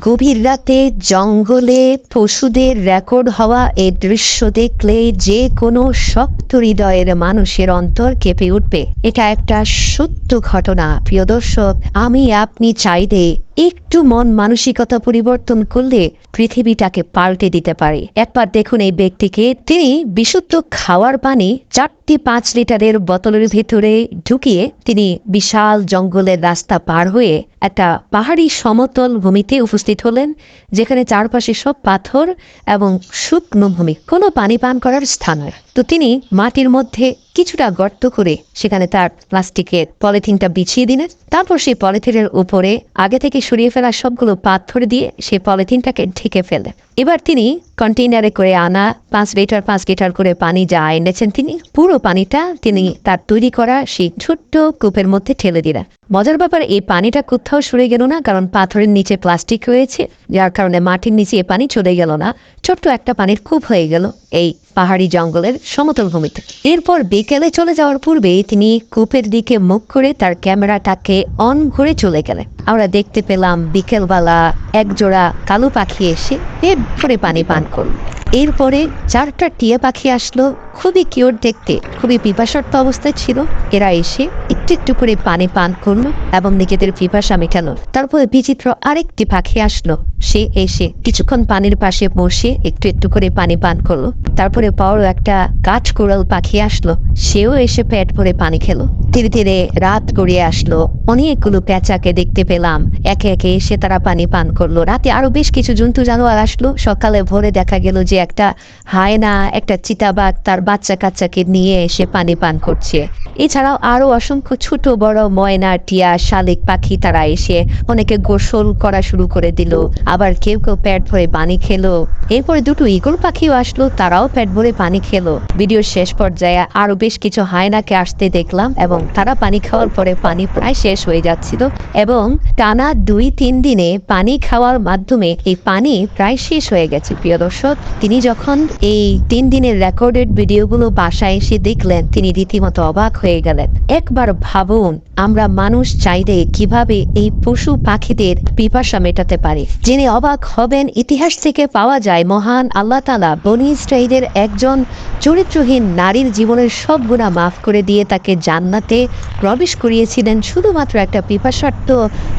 গভীর রাতে জঙ্গলে পশুদের রেকর্ড হওয়া এ দৃশ্য দেখলে যে কোনো শক্ত হৃদয়ের মানুষের অন্তর কেঁপে উঠবে। এটা একটা সত্য ঘটনা। প্রিয় দর্শক, আমি আপনি চাইলে একটু মন মানসিকতা পরিবর্তন করলে পৃথিবীটাকে পাল্টে দিতে পারে। একবার দেখুন এই ব্যক্তিকে। তিনি বিশুদ্ধ খাওয়ার পানি চারটি পাঁচ লিটারের বোতলের ভিতরে ঢুকিয়ে তিনি বিশাল জঙ্গলের রাস্তা পার হয়ে একটা পাহাড়ি সমতল ভূমিতে উপস্থিত হলেন, যেখানে চারপাশে সব পাথর এবং শুকনো ভূমি, কোনো পানি পান করার স্থান নয়। তো তিনি মাটির মধ্যে কিছুটা গর্ত করে সেখানে তার প্লাস্টিকের পলিথিনটা বিছিয়ে দিলেন। তারপর সেই পলিথিনের উপরে আগে থেকে সরিয়ে ফেলা সবগুলো পাথর দিয়ে সেই পলিথিনটাকে ঢেকে ফেলে এবার তিনি কন্টেইনারে করে আনা পাঁচ লিটার পাঁচ লিটার করে পানি যা এনেছেন তিনি, পুরো পানিটা তিনি তার তৈরি করা সেই ছোট্ট কূপের মধ্যে ঠেলে দিলেন। মজার ব্যাপার, এই পানিটা কোথাও সরে গেল না, কারণ পাথরের নিচে প্লাস্টিক রয়েছে, যার কারণে মাটির নিচে এ পানি চলে গেল না। ছোট্ট একটা পানির কূপ হয়ে গেল এই পাহাড়ি জঙ্গলের সমতল ভূমিতে। এরপর বিকেলে চলে যাওয়ার পূর্বে তিনি কূপের দিকে মুখ করে তার ক্যামেরাটাকে অন করে চলে গেলেন। আমরা দেখতে পেলাম বিকেলবেলা একজোড়া কালো পাখি এসে পেট ভরে পানি পান করল। এরপরে চারটা টিয়া পাখি আসলো। খুবই কিউট দেখতে, খুবই পিপাসার্থ অবস্থায় ছিল। এরা এসে একটু একটু করে পানি পান করল এবং নিজেদের পিপাসা মেটালো। তারপরে বিচিত্র আরেকটি পাখি আসলো। সে এসে কিছুক্ষণ পানির পাশে বসে একটু একটু করে পানি পান করল। তারপরে বড় একটা কাঠ কোরাল পাখি আসলো। সেও এসে পেট ভরে পানি খেলো। ধীরে ধীরে রাত গড়িয়ে আসলো। অনেকগুলো পেঁচাকে দেখতে পেলাম। একে একে এসে তারা পানি পান করল। রাতে আরও বেশ কিছু জন্তু জানোয়ার আসলো। সকালে ভোরে দেখা গেল যে একটা হায়না, একটা চিতাবাঘ তার বাচ্চা কাচ্চাকে নিয়ে এসে পানি পান করছে। এছাড়াও আরও অসংখ্য ছোট, বড় ময়না, টিয়া, শালিক পাখি তারা এসে অনেকে গোসল করা শুরু করে দিল। আবার কেউ কেউ পেট ভরে পানি খেলো। এরপরে দুটো ইগল পাখিও আসলো। তারাও পেট ভরে পানি খেলো। ভিডিওর শেষ পর্যায়ে আরও বেশ কিছু হায়নাকে আসতে দেখলাম এবং তারা পানি খাওয়ার পরে পানি প্রায় শেষ হয়ে যাচ্ছিল এবং টানা দুই, তিন দিনে পানি খাওয়ার মাধ্যমে এই পানি প্রায় শেষ হয়ে গেছে। প্রিয় দর্শক, তিনি যখন এই তিন দিনের রেকর্ডেড ভিডিওগুলো বাসায় এসে দেখলেন, তিনি রীতিমতো অবাক হয়ে গেলেন। একবার ভাবুন আমরা মানুষ চাইলে কীভাবে এই পশু পাখিদের পিপাসা মেটাতে পারি? যিনি অবাক হবেন, ইতিহাস থেকে পাওয়া যায় মহান আল্লাহ তালা বনি ইসরাইলের একজন চরিত্রহীন নারীর জীবনের সব গুণা মাফ করে দিয়ে তাকে জান্নাতে প্রবেশ করিয়েছিলেন শুধুমাত্র একটা পিপাসার্থ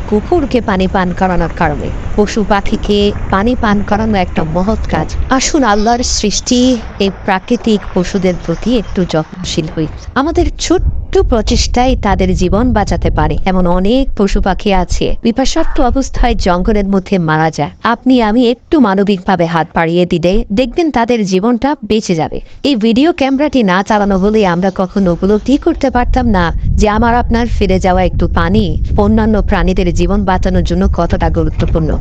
কুকুরকে পানি পান করানোর কারণে। পশু পাখিকে পানি পান করানো একটা মহৎ কাজ। আসুন আল্লাহর সৃষ্টি এই প্রাকৃতিক পশুদের প্রতি একটু যত্নশীল হই। আমাদের ছোট্ট প্রচেষ্টাই তাদের জীবন বাঁচাতে পারে। এমন অনেক পশু পাখি আছে বিপাসার্থ অবস্থায় জঙ্গলের মধ্যে মারা যায়। আপনি, আমি একটু মানবিকভাবে হাত পাড়িয়ে দিলে দেখবেন তাদের জীবনটা বেঁচে যাবে। এই ভিডিও ক্যামেরাটি না চালানো হলে আমরা কখনো উপলব্ধি করতে পারতাম না যে আমার আপনার ফিরে যাওয়া একটু পানি, অন্যান্য প্রাণীদের জীবন বাঁচানোর জন্য কতটা গুরুত্বপূর্ণ।